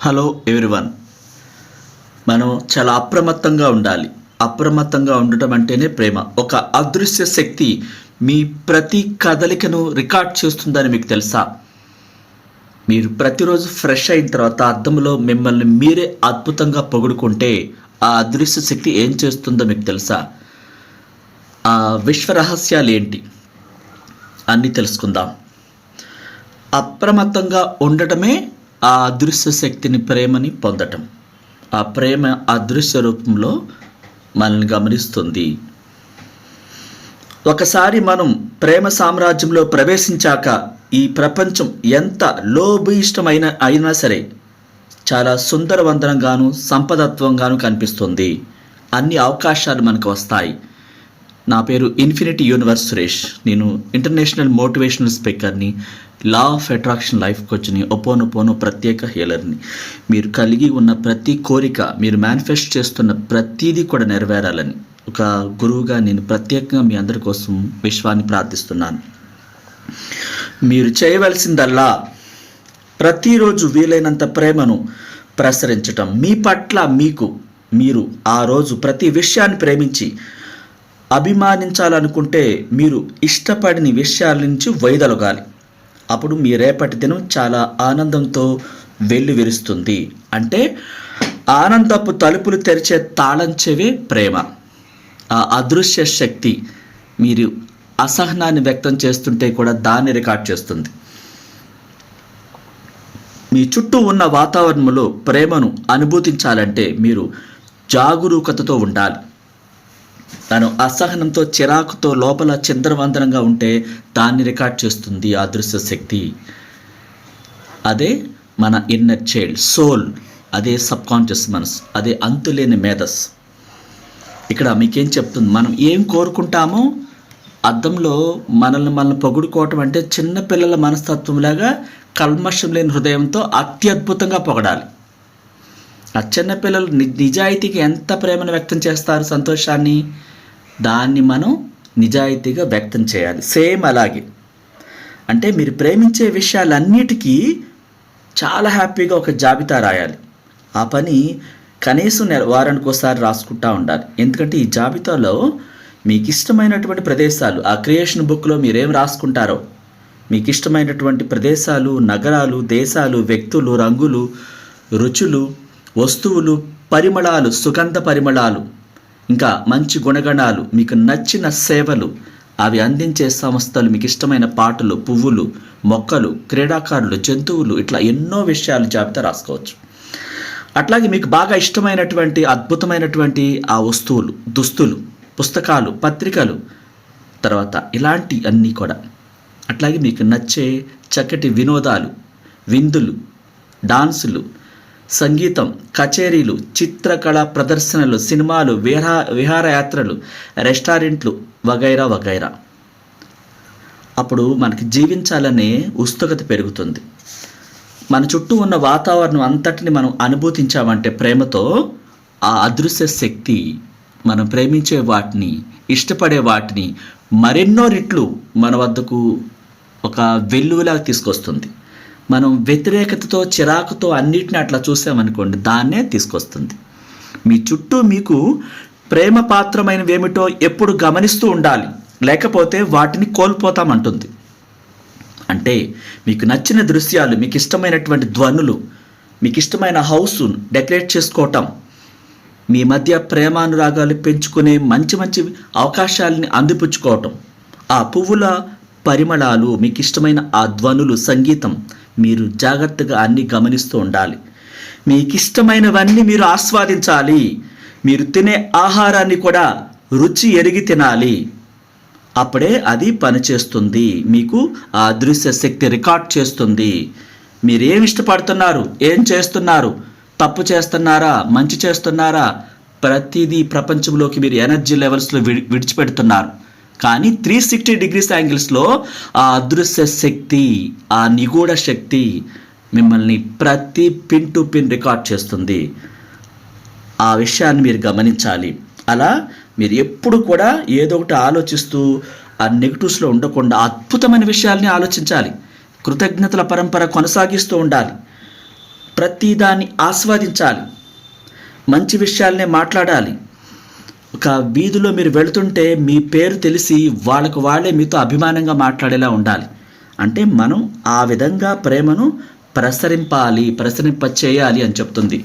Hello everyone మనం చాలా అప్రమత్తంగా ఉండాలి. అప్రమత్తంగా ఉండటం అంటేనే ప్రేమ. ఒక అదృశ్య శక్తి మీ ప్రతి కదలికను రికార్డ్ చేస్తుందని మీకు తెలుసా? మీరు ప్రతిరోజు ఫ్రెష్ అయిన తర్వాత అద్దంలో మిమ్మల్ని మీరే అద్భుతంగా పొగుడుకుంటే ఆ అదృశ్య శక్తి ఏం చేస్తుందో మీకు తెలుసా? ఆ విశ్వ రహస్యాలు ఏంటి? అన్నీ తెలుసుకుందాం. అప్రమత్తంగా ఉండటమే ఆ అదృశ్య శక్తిని ప్రేమని పొందటం. ఆ ప్రేమ అదృశ్య రూపంలో మనల్ని గమనిస్తుంది. ఒకసారి మనం ప్రేమ సామ్రాజ్యంలో ప్రవేశించాక ఈ ప్రపంచం ఎంత లోభీష్టమైన అయినా సరే చాలా సుందరవందనంగాను సంపదత్వంగాను కనిపిస్తుంది. అన్ని అవకాశాలు మనకు వస్తాయి. నా పేరు ఇన్ఫినిటీ యూనివర్స్ సురేష్. నేను ఇంటర్నేషనల్ మోటివేషనల్ స్పీకర్ని లా ఆఫ్ అట్రాక్షన్ లైఫ్ కోచ్ని ఒపోనొపోను ప్రత్యేక హీలర్ని. మీరు కలిగి ఉన్న ప్రతి కోరిక మీరు మేనిఫెస్ట్ చేస్తున్న ప్రతిదీ కూడా నెరవేరాలని. ఒక గురువుగా నేను ప్రత్యేకంగా మీ అందరి కోసం విశ్వాన్ని ప్రార్థిస్తున్నాను. మీరు చేయవలసిందల్లా ప్రతిరోజు వీలైనంత ప్రేమను ప్రసరించటం. మీ పట్ల మీకు మీరు ఆ రోజు ప్రతి విషయాన్ని ప్రేమించి అభిమానించాలనుకుంటే మీరు ఇష్టపడిన విషయాల నుంచి వైదొలగాలి. అప్పుడు మీ రేపటి దినం చాలా ఆనందంతో వెల్లువిరుస్తుంది. అంటే ఆనందపు తలుపులు తెరిచే తాళంచెవే ప్రేమ. ఆ అదృశ్య శక్తి మీరు అసహనాన్ని వ్యక్తం చేస్తుంటే కూడా దాన్ని రికార్డ్ చేస్తుంది. మీ చుట్టూ ఉన్న వాతావరణంలో ప్రేమను అనుభూతించాలంటే మీరు జాగరూకతతో ఉండాలి. తను అసహనంతో చిరాకుతో లోపల చిందరవందనంగా ఉంటే దాన్ని రికార్డ్ చేస్తుంది ఆ అదృశ్య శక్తి. అదే మన ఇన్నర్ చైల్డ్ సోల్ అదే సబ్ కాన్షియస్ మనస్ అదే అంతులేని మేధస్. ఇక్కడ మీకేం చెప్తుంది? మనం ఏం కోరుకుంటామో అద్దంలో మనల్ని మనల్ని పొగుడుకోవటం అంటే చిన్న పిల్లల మనస్తత్వంలాగా కల్మషం లేని హృదయంతో అత్యద్భుతంగా పొగడాలి. ఆ చిన్నపిల్లలు నిజాయితీకి ని- ఎంత ప్రేమను వ్యక్తం చేస్తారు సంతోషాన్ని? దాన్ని మనం నిజాయితీగా వ్యక్తం చేయాలి. సేమ్ అలాగే. అంటే మీరు ప్రేమించే విషయాలన్నిటికీ చాలా హ్యాపీగా ఒక జాబితా రాయాలి. ఆ పని కనీసం నెల వారానికి ఒకసారి రాసుకుంటా ఉండాలి. ఎందుకంటే ఈ జాబితాలో మీకు ఇష్టమైనటువంటి ప్రదేశాలు ఆ క్రియేషన్ బుక్లో మీరేం రాసుకుంటారో మీకు ఇష్టమైనటువంటి ప్రదేశాలు నగరాలు దేశాలు వ్యక్తులు రంగులు రుచులు వస్తువులు పరిమళాలు సుగంధ పరిమళాలు ఇంకా మంచి గుణగణాలు మీకు నచ్చిన సేవలు అవి అందించే సంస్థలు మీకు ఇష్టమైన పాటలు పువ్వులు మొక్కలు క్రీడాకారులు జంతువులు ఇట్లా ఎన్నో విషయాలు జాబితా రాసుకోవచ్చు. అట్లాగే మీకు బాగా ఇష్టమైనటువంటి అద్భుతమైనటువంటి ఆ వస్తువులు దుస్తులు పుస్తకాలు పత్రికలు తర్వాత ఇలాంటి అన్నీ కూడా. అట్లాగే మీకు నచ్చే చక్కటి వినోదాలు విందులు డాన్సులు సంగీతం కచేరీలు చిత్రకళ ప్రదర్శనలు సినిమాలు విహా విహారయాత్రలు రెస్టారెంట్లు వగైరా వగైరా. అప్పుడు మనకి జీవించాలనే ఉత్సుకత పెరుగుతుంది. మన చుట్టూ ఉన్న వాతావరణం అంతటిని మనం అనుభూతించామంటే ప్రేమతో ఆ అదృశ్య శక్తి మనం ప్రేమించే వాటిని ఇష్టపడే వాటిని మరెన్నో రెట్లు మన వద్దకు ఒక వెల్లువలాగా తీసుకొస్తుంది. మనం వ్యతిరేకతతో చిరాకుతో అన్నిటిని అట్లా చూసామనుకోండి దాన్నే తీసుకొస్తుంది. మీ చుట్టూ మీకు ప్రేమ పాత్రమైనవేమిటో ఎప్పుడు గమనిస్తూ ఉండాలి. లేకపోతే వాటిని కోల్పోతామంటుంది. అంటే మీకు నచ్చిన దృశ్యాలు మీకు ఇష్టమైనటువంటి ధ్వనులు మీకు ఇష్టమైన హౌస్ డెకరేట్ చేసుకోవటం మీ మధ్య ప్రేమానురాగాలు పెంచుకునే మంచి మంచి అవకాశాలని అందిపుచ్చుకోవటం ఆ పువ్వుల పరిమళాలు మీకు ఇష్టమైన ఆ ధ్వనులు సంగీతం మీరు జాగ్రత్తగా అన్ని గమనిస్తూ ఉండాలి. మీకు ఇష్టమైనవన్నీ మీరు ఆస్వాదించాలి. మీరు తినే ఆహారాన్ని కూడా రుచి ఎరిగి తినాలి. అప్పుడే అది పనిచేస్తుంది. మీకు ఆ దృశ్య శక్తి రికార్డ్ చేస్తుంది. మీరు ఇష్టపడుతున్నారు? ఏం చేస్తున్నారు? తప్పు చేస్తున్నారా? మంచి చేస్తున్నారా? ప్రతిదీ ప్రపంచంలోకి మీరు ఎనర్జీ లెవెల్స్లో విడి విడిచిపెడుతున్నారు. కానీ త్రీ సిక్స్టీ డిగ్రీస్ యాంగిల్స్లో ఆ అదృశ్య శక్తి ఆ నిగూఢ శక్తి మిమ్మల్ని ప్రతి పిన్ టు పిన్ రికార్డ్ చేస్తుంది. ఆ విషయాన్ని మీరు గమనించాలి. అలా మీరు ఎప్పుడు కూడా ఏదో ఒకటి ఆలోచిస్తూ ఆ నెగిటివ్స్లో ఉండకుండా అద్భుతమైన విషయాల్ని ఆలోచించాలి. కృతజ్ఞతల పరంపర కొనసాగిస్తూ ఉండాలి. ప్రతిదాన్ని ఆస్వాదించాలి. మంచి విషయాలనే మాట్లాడాలి. ఒక వీధిలో మీరు వెళుతుంటే మీ పేరు తెలిసి వాళ్ళకు వాళ్ళే మీతో అభిమానంగా మాట్లాడేలా ఉండాలి. అంటే మనం ఆ విధంగా ప్రేమను ప్రసరింపాలి ప్రసరింప చేయాలి అని చెప్తుంది.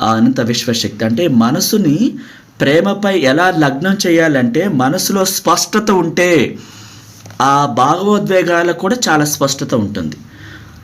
అనంత విశ్వశక్తి. అంటే మనసుని ప్రేమపై ఎలా లగ్నం చేయాలంటే మనసులో స్పష్టత ఉంటే ఆ భాగవోద్వేగాలకు కూడా చాలా స్పష్టత ఉంటుంది.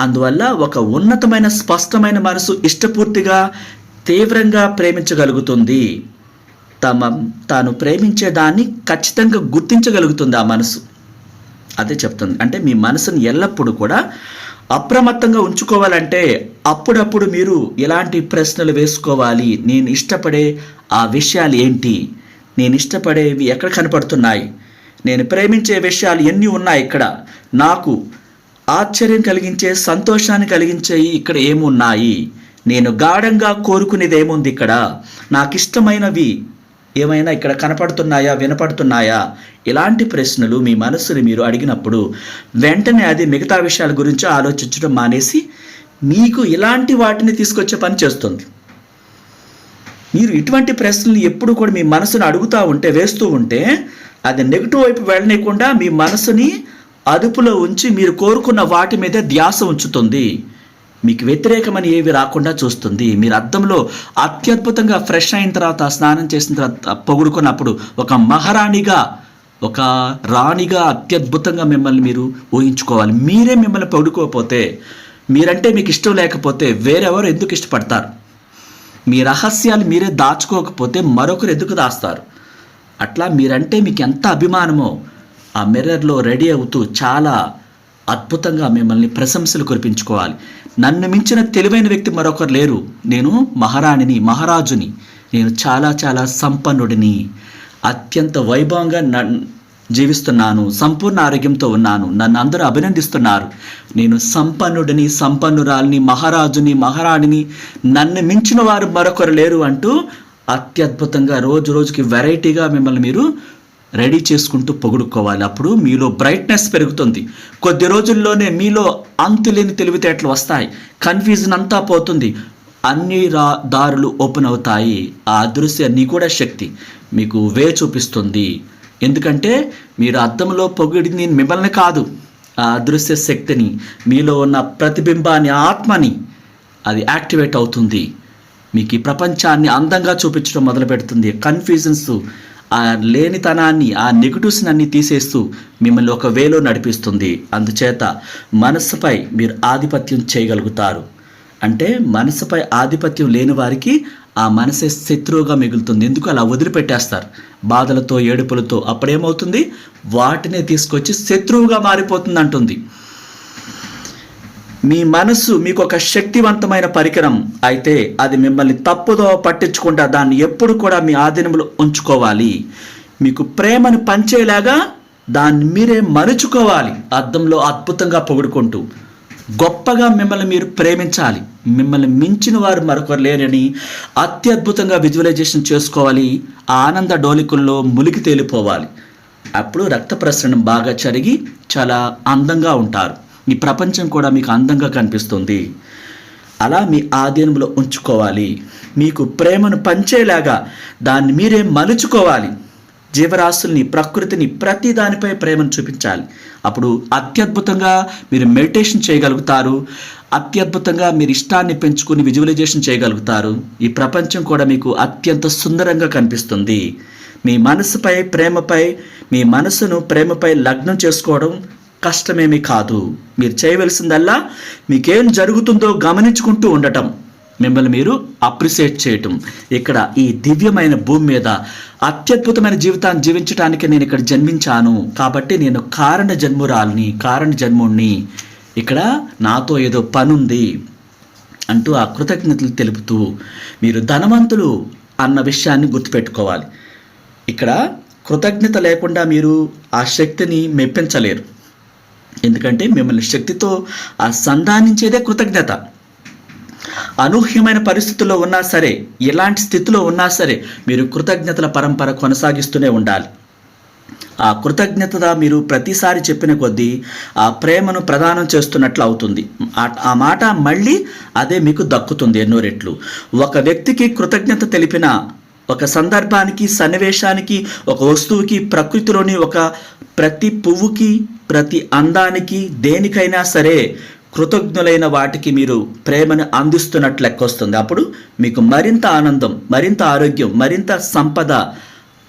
అందువల్ల ఒక ఉన్నతమైన స్పష్టమైన మనసు ఇష్టపూర్తిగా తీవ్రంగా ప్రేమించగలుగుతుంది. తమ తాను ప్రేమించేదాన్ని ఖచ్చితంగా గుర్తించగలుగుతుంది ఆ మనసు. అదే చెప్తుంది. అంటే మీ మనసును ఎల్లప్పుడూ కూడా అప్రమత్తంగా ఉంచుకోవాలంటే అప్పుడప్పుడు మీరు ఎలాంటి ప్రశ్నలు వేసుకోవాలి? నేను ఇష్టపడే ఆ విషయాలు ఏంటి? నేను ఇష్టపడేవి ఎక్కడ కనపడుతున్నాయి? నేను ప్రేమించే విషయాలు ఎన్ని ఉన్నాయి ఇక్కడ? నాకు ఆశ్చర్యం కలిగించే సంతోషాన్ని కలిగించేవి ఇక్కడ ఏమున్నాయి? నేను గాఢంగా కోరుకునేది ఏముంది ఇక్కడ? నాకు ఇష్టమైనవి ఏమైనా ఇక్కడ కనపడుతున్నాయా వినపడుతున్నాయా? ఇలాంటి ప్రశ్నలు మీ మనస్సుని మీరు అడిగినప్పుడు వెంటనే అది మిగతా విషయాల గురించి ఆలోచించడం మానేసి మీకు ఇలాంటి వాటిని తీసుకొచ్చే పని చేస్తుంది. మీరు ఇటువంటి ప్రశ్నలు ఎప్పుడు కూడా మీ మనసును అడుగుతూ ఉంటే వేస్తూ ఉంటే అది నెగిటివ్ వైపు వెళ్ళనీయకుండా మీ మనసుని అదుపులో ఉంచి మీరు కోరుకున్న వాటి మీద ధ్యాస ఉంచుతుంది. మీకు వ్యతిరేకమని ఏవి రాకుండా చూస్తుంది. మీరు అద్దంలో అత్యద్భుతంగా ఫ్రెష్ అయిన తర్వాత స్నానం చేసిన తర్వాత పొగుడుకున్నప్పుడు ఒక మహారాణిగా ఒక రాణిగా అత్యద్భుతంగా మిమ్మల్ని మీరు ఊహించుకోవాలి. మీరే మిమ్మల్ని పొగుడుకోకపోతే మీరంటే మీకు ఇష్టం లేకపోతే వేరెవరు ఎందుకు ఇష్టపడతారు? మీ రహస్యాలు మీరే దాచుకోకపోతే మరొకరు ఎందుకు దాస్తారు? అట్లా మీరంటే మీకు ఎంత అభిమానమో ఆ మిర్రర్లో రెడీ అవుతూ చాలా అద్భుతంగా మిమ్మల్ని ప్రశంసలు కురిపించుకోవాలి. నన్ను మించిన తెలివైన వ్యక్తి మరొకరు లేరు. నేను మహారాణిని మహారాజుని. నేను చాలా చాలా సంపన్నుడిని. అత్యంత వైభవంగా నన్ జీవిస్తున్నాను. సంపూర్ణ ఆరోగ్యంతో ఉన్నాను. నన్ను అందరూ అభినందిస్తున్నారు. నేను సంపన్నుడిని సంపన్నురాలిని మహారాజుని మహారాణిని. నన్ను మించిన వారు మరొకరు లేరు అంటూ అత్యద్భుతంగా రోజు రోజుకి వెరైటీగా మిమ్మల్ని మీరు రెడీ చేసుకుంటూ పొగుడుకోవాలి. అప్పుడు మీలో బ్రైట్నెస్ పెరుగుతుంది. కొద్ది రోజుల్లోనే మీలో అంతులేని తెలివితేటలు వస్తాయి. కన్ఫ్యూజన్ అంతా పోతుంది. అన్ని రా దారులు ఓపెన్ అవుతాయి. ఆ అదృశ్య కూడా శక్తి మీకు వే చూపిస్తుంది. ఎందుకంటే మీరు అద్దంలో పొగిడింది మిమ్మల్ని కాదు. ఆ అదృశ్య శక్తిని మీలో ఉన్న ప్రతిబింబాన్ని ఆత్మని అది యాక్టివేట్ అవుతుంది. మీకు ఈ ప్రపంచాన్ని అందంగా చూపించడం మొదలు పెడుతుంది కన్ఫ్యూజన్స్ ఆ లేనితనాన్ని ఆ నెగిటివ్స్ని అన్ని తీసేస్తూ మిమ్మల్ని ఒక వేలో నడిపిస్తుంది. అందుచేత మనస్సుపై మీరు ఆధిపత్యం చేయగలుగుతారు. అంటే మనసుపై ఆధిపత్యం లేని వారికి ఆ మనసే శత్రువుగా మిగులుతుంది. ఎందుకు? అలా వదిలిపెట్టేస్తారు. బాధలతో ఏడుపులతో అప్పుడేమవుతుంది? వాటినే తీసుకొచ్చి శత్రువుగా మారిపోతుంది అంటుంది మీ మనస్సు మీకు ఒక శక్తివంతమైన పరికరం. అయితే అది మిమ్మల్ని తప్పుదో పట్టించకుండా దాన్ని ఎప్పుడు కూడా మీ ఆధీనంలో ఉంచుకోవాలి. మీకు ప్రేమను పంచేలాగా దాన్ని మీరే మరుచుకోవాలి అద్దంలో అద్భుతంగా పొగుడుకుంటూ. గొప్పగా మిమ్మల్ని మీరు ప్రేమించాలి. మిమ్మల్ని మించిన వారు మరొకరు లేరని అత్యద్భుతంగా విజువలైజేషన్ చేసుకోవాలి. ఆనంద డోలికుల్లో ములికి తేలిపోవాలి. అప్పుడు రక్త ప్రసరణ బాగా జరిగి చాలా అందంగా ఉంటారు. ఈ ప్రపంచం కూడా మీకు అందంగా కనిపిస్తుంది. అలా మీ ఆధీనంలో ఉంచుకోవాలి. మీకు ప్రేమను పంచేలాగా దాన్ని మీరే మలుచుకోవాలి. జీవరాశుల్ని ప్రకృతిని ప్రతి దానిపై ప్రేమను చూపించాలి. అప్పుడు అత్యద్భుతంగా మీరు మెడిటేషన్ చేయగలుగుతారు. అత్యద్భుతంగా మీరు ఇష్టాన్ని పెంచుకుని విజువలైజేషన్ చేయగలుగుతారు. ఈ ప్రపంచం కూడా మీకు అత్యంత సుందరంగా కనిపిస్తుంది. మీ మనసుపై ప్రేమపై మీ మనసును ప్రేమపై లగ్నం చేసుకోవడం కష్టమేమీ కాదు. మీరు చేయవలసిందల్లా మీకేం జరుగుతుందో గమనించుకుంటూ ఉండటం. మిమ్మల్ని మీరు అప్రిషియేట్ చేయటం. ఇక్కడ ఈ దివ్యమైన భూమి మీద అత్యద్భుతమైన జీవితాన్ని జీవించడానికి నేను ఇక్కడ జన్మించాను. కాబట్టి నేను కారణ జన్మురాల్ని కారణ జన్ముణ్ణి. ఇక్కడ నాతో ఏదో పనుంది అంటూ ఆ కృతజ్ఞతలు తెలుపుతూ మీరు ధనవంతులు అన్న విషయాన్ని గుర్తుపెట్టుకోవాలి. ఇక్కడ కృతజ్ఞత లేకుండా మీరు ఆ శక్తిని మెప్పించలేరు. ఎందుకంటే మిమ్మల్ని శక్తితో ఆ సంధానించేదే కృతజ్ఞత. అనూహ్యమైన పరిస్థితుల్లో ఉన్నా సరే ఎలాంటి స్థితిలో ఉన్నా సరే మీరు కృతజ్ఞతల పరంపర కొనసాగిస్తూనే ఉండాలి. ఆ కృతజ్ఞత మీరు ప్రతిసారి చెప్పిన కొద్దీ ఆ ప్రేమను ప్రదానం చేస్తున్నట్లు అవుతుంది. ఆ- ఆ మాట మళ్ళీ అదే మీకు దక్కుతుంది ఎన్నో రెట్లు. ఒక వ్యక్తికి కృతజ్ఞత తెలిపిన ఒక సందర్భానికి సన్నివేశానికి ఒక వస్తువుకి ప్రకృతిలోని ఒక ప్రతి పువ్వుకి ప్రతి అందానికి దేనికైనా సరే కృతజ్ఞులైన వాటికి మీరు ప్రేమను అందిస్తున్నట్లు లెక్కొస్తుంది. అప్పుడు మీకు మరింత ఆనందం మరింత ఆరోగ్యం మరింత సంపద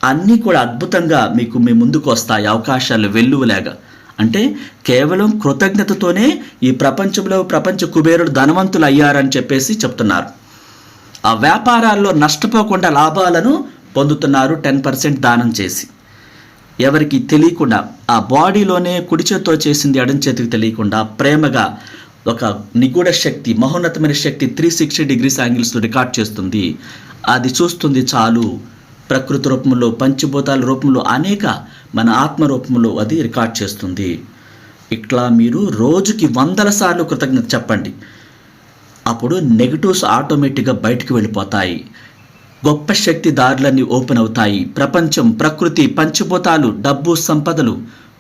అన్నీ కూడా అద్భుతంగా మీకు మీ ముందుకు వస్తాయి. అవకాశాలు వెల్లువలాగా. అంటే కేవలం కృతజ్ఞతతోనే ఈ ప్రపంచంలో ప్రపంచ కుబేరుడు ధనవంతులు అయ్యారని చెప్పేసి చెప్తున్నారు. ఆ వ్యాపారాల్లో నష్టపోకుండా లాభాలను పొందుతున్నారు టెన్ పర్సెంట్ దానం చేసి. ఎవరికి తెలియకుండా ఆ బాడీలోనే కుడి చేత్తో చేసింది ఎడం చేతికి తెలియకుండా ప్రేమగా ఒక నిగూఢ శక్తి మహోన్నతమైన శక్తి త్రీ సిక్స్టీ డిగ్రీస్ యాంగిల్స్లో రికార్డ్ చేస్తుంది. అది చూస్తుంది చాలు. ప్రకృతి రూపంలో పంచభూతాల రూపంలో అనేక మన ఆత్మ రూపంలో అది రికార్డ్ చేస్తుంది. ఇట్లా మీరు రోజుకి వందల సార్లు కృతజ్ఞత చెప్పండి. అప్పుడు నెగిటివ్స్ ఆటోమేటిక్గా బయటికి వెళ్ళిపోతాయి. గొప్ప శక్తి దారులన్నీ ఓపెన్ అవుతాయి. ప్రపంచం ప్రకృతి పంచభూతాలు డబ్బు సంపదలు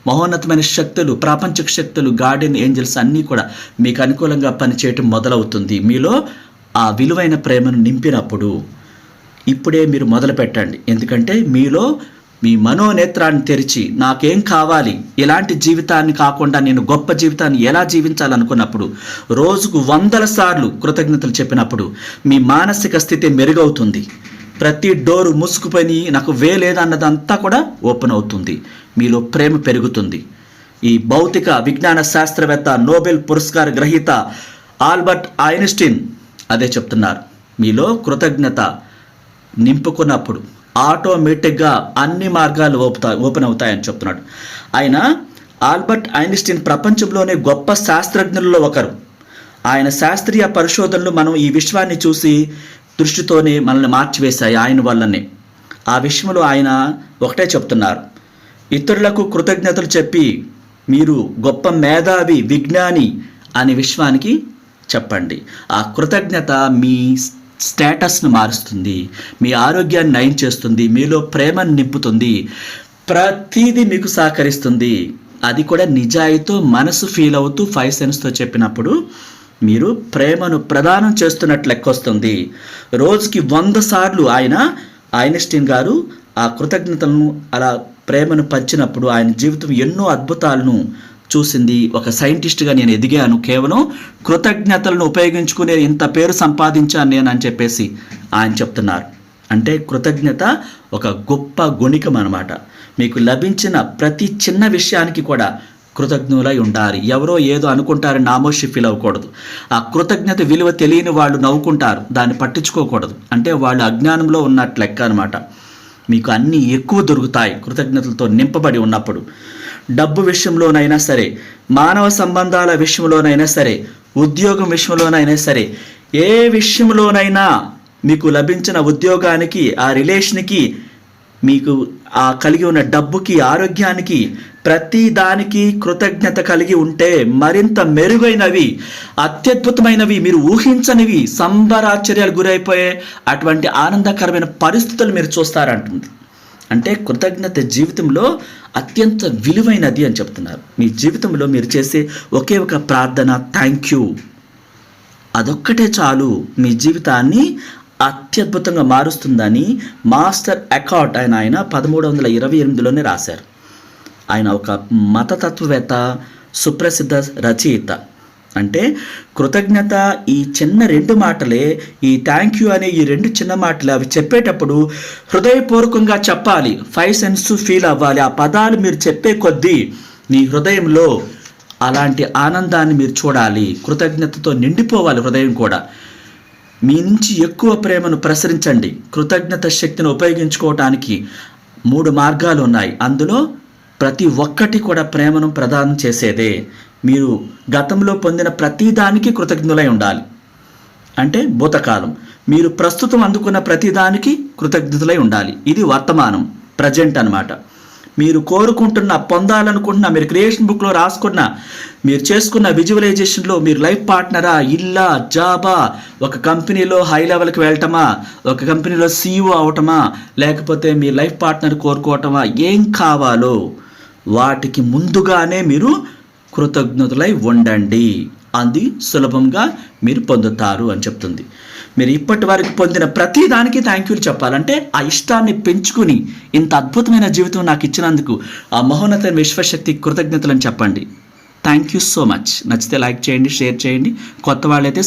మహోన్నతమైన శక్తులు ప్రాపంచిక శక్తులు గార్డెన్ ఏంజల్స్ అన్నీ కూడా మీకు అనుకూలంగా పనిచేయటం మొదలవుతుంది. మీలో ఆ విలువైన ప్రేమను నింపినప్పుడు ఇప్పుడే మీరు మొదలు పెట్టండి ఎందుకంటే మీలో మీ మనోనేత్రాన్ని తెరిచి నాకేం కావాలి? ఇలాంటి జీవితాన్ని కాకుండా నేను గొప్ప జీవితాన్ని ఎలా జీవించాలనుకున్నప్పుడు? రోజుకు వందల సార్లు కృతజ్ఞతలు చెప్పినప్పుడు మీ మానసిక స్థితి మెరుగవుతుంది. ప్రతి డోరు మూసుకుపోయి నాకు వేలేదన్నదంతా కూడా ఓపెన్ అవుతుంది. మీలో ప్రేమ పెరుగుతుంది. ఈ భౌతిక విజ్ఞాన శాస్త్రవేత్త నోబెల్ పురస్కార గ్రహీత ఆల్బర్ట్ ఐన్స్టీన్ అదే చెప్తున్నారు. మీలో కృతజ్ఞత నింపుకున్నప్పుడు. ఆటోమేటిక్గా అన్ని మార్గాలు ఓపుతాయి ఓపెన్ అవుతాయని చెప్తున్నాడు. ఆయన ఆల్బర్ట్ ఐన్స్టీన్ ప్రపంచంలోనే గొప్ప శాస్త్రజ్ఞుల్లో ఒకరు. ఆయన శాస్త్రీయ పరిశోధనలు మనం ఈ విశ్వాన్ని చూసి దృష్టితోనే మనల్ని మార్చివేశాయి ఆయన వల్లనే. ఆ విషయంలో ఆయన ఒకటే చెప్తున్నారు. ఇతరులకు కృతజ్ఞతలు చెప్పి మీరు గొప్ప మేధావి విజ్ఞాని అనే విశ్వానికి చెప్పండి. ఆ కృతజ్ఞత మీ స్టేటస్ను మారుస్తుంది. మీ ఆరోగ్యాన్ని నయం చేస్తుంది. మీలో ప్రేమను నింపుతుంది. ప్రతిదీ మీకు సహకరిస్తుంది. అది కూడా నిజాయితీతో మనసు ఫీల్ అవుతూ ఫైవ్ సెన్స్తో చెప్పినప్పుడు మీరు ప్రేమను ప్రదానం చేస్తున్నట్లు లెక్కొస్తుంది. రోజుకి వంద సార్లు ఆయన ఐన్స్టీన్ గారు ఆ కృతజ్ఞతలను అలా ప్రేమను పంచినప్పుడు ఆయన జీవితం ఎన్నో అద్భుతాలను చూసింది. ఒక సైంటిస్ట్గా నేను ఎదిగాను. కేవలం కృతజ్ఞతలను ఉపయోగించుకునే ఇంత పేరు సంపాదించాను నేను అని చెప్పేసి ఆయన చెప్తున్నారు. అంటే కృతజ్ఞత ఒక గొప్ప గుణికం అనమాట మీకు లభించిన ప్రతి చిన్న విషయానికి కూడా కృతజ్ఞులై ఉండాలి. ఎవరో ఏదో అనుకుంటారు నామోషి ఫీల్ అవ్వకూడదు. ఆ కృతజ్ఞత విలువ తెలియని వాళ్ళు నవ్వుకుంటారు. దాన్ని పట్టించుకోకూడదు. అంటే వాళ్ళు అజ్ఞానంలో ఉన్నట్లు లెక్క అనమాట మీకు అన్నీ ఎక్కువ దొరుకుతాయి కృతజ్ఞతలతో నింపబడి ఉన్నప్పుడు. డబ్బు విషయంలోనైనా సరే మానవ సంబంధాల విషయంలోనైనా సరే ఉద్యోగం విషయంలోనైనా సరే ఏ విషయంలోనైనా మీకు లభించిన ఉద్యోగానికి ఆ రిలేషన్కి మీకు ఆ కలిగి ఉన్న డబ్బుకి ఆరోగ్యానికి ప్రతి దానికి కృతజ్ఞత కలిగి ఉంటే మరింత మెరుగైనవి అత్యద్భుతమైనవి మీరు ఊహించనివి సంబరాశ్చర్యాలు గురైపోయే అటువంటి ఆనందకరమైన పరిస్థితులు మీరు చూస్తారంటుంది. అంటే కృతజ్ఞత జీవితంలో అత్యంత విలువైనది అని చెప్తున్నారు. మీ జీవితంలో మీరు చేసే ఒకే ఒక ప్రార్థన థ్యాంక్ యూ అదొక్కటే చాలు. మీ జీవితాన్ని అత్యద్భుతంగా మారుస్తుందని మాస్టర్ అకాట్ ఆయన ఆయన పదమూడు వందల ఇరవై ఎనిమిదిలోనే రాశారు. ఆయన ఒక మతతత్వవేత్త సుప్రసిద్ధ రచయిత. అంటే కృతజ్ఞత ఈ చిన్న రెండు మాటలే ఈ థ్యాంక్ యూ అనే ఈ రెండు చిన్న మాటలు అవి చెప్పేటప్పుడు హృదయపూర్వకంగా చెప్పాలి. ఫైవ్ సెన్స్ ఫీల్ అవ్వాలి. ఆ పదాలు మీరు చెప్పే కొద్దీ నీ హృదయంలో అలాంటి ఆనందాన్ని మీరు చూడాలి. కృతజ్ఞతతో నిండిపోవాలి హృదయం కూడా. మీ నుంచి ఎక్కువ ప్రేమను ప్రసరించండి. కృతజ్ఞత శక్తిని ఉపయోగించుకోవటానికి మూడు మార్గాలు ఉన్నాయి. అందులో ప్రతి ఒక్కటి కూడా ప్రేమను ప్రదానం చేసేదే. మీరు గతంలో పొందిన ప్రతిదానికి కృతజ్ఞులై ఉండాలి. అంటే భూతకాలం. మీరు ప్రస్తుతం అందుకున్న ప్రతిదానికి కృతజ్ఞతలై ఉండాలి. ఇది వర్తమానం ప్రజెంట్ అన్నమాట. మీరు కోరుకుంటున్న పొందాలనుకుంటున్న మీరు క్రియేషన్ బుక్లో రాసుకున్న మీరు చేసుకున్న విజువలైజేషన్లో మీరు లైఫ్ పార్ట్నరా? ఇల్లా జాబా? ఒక కంపెనీలో హై లెవెల్కి వెళ్ళటమా? ఒక కంపెనీలో సీఈఓ అవటమా? లేకపోతే మీ లైఫ్ పార్ట్నర్ కోరుకోవటమా? ఏం కావాలో వాటికి ముందుగానే మీరు కృతజ్ఞతలై ఉండండి. అది సులభంగా మీరు పొందుతారు అని చెప్తుంది. మీరు ఇప్పటి వరకు పొందిన ప్రతి దానికి థ్యాంక్ యూలు చెప్పాలంటే ఆ ఇష్టాన్ని పెంచుకుని ఇంత అద్భుతమైన జీవితం నాకు ఇచ్చినందుకు ఆ మహోన్నత విశ్వశక్తి కృతజ్ఞతలను చెప్పండి. థ్యాంక్ యూ సో మచ్ నచ్చితే లైక్ చేయండి షేర్ చేయండి. కొత్త వాళ్ళైతే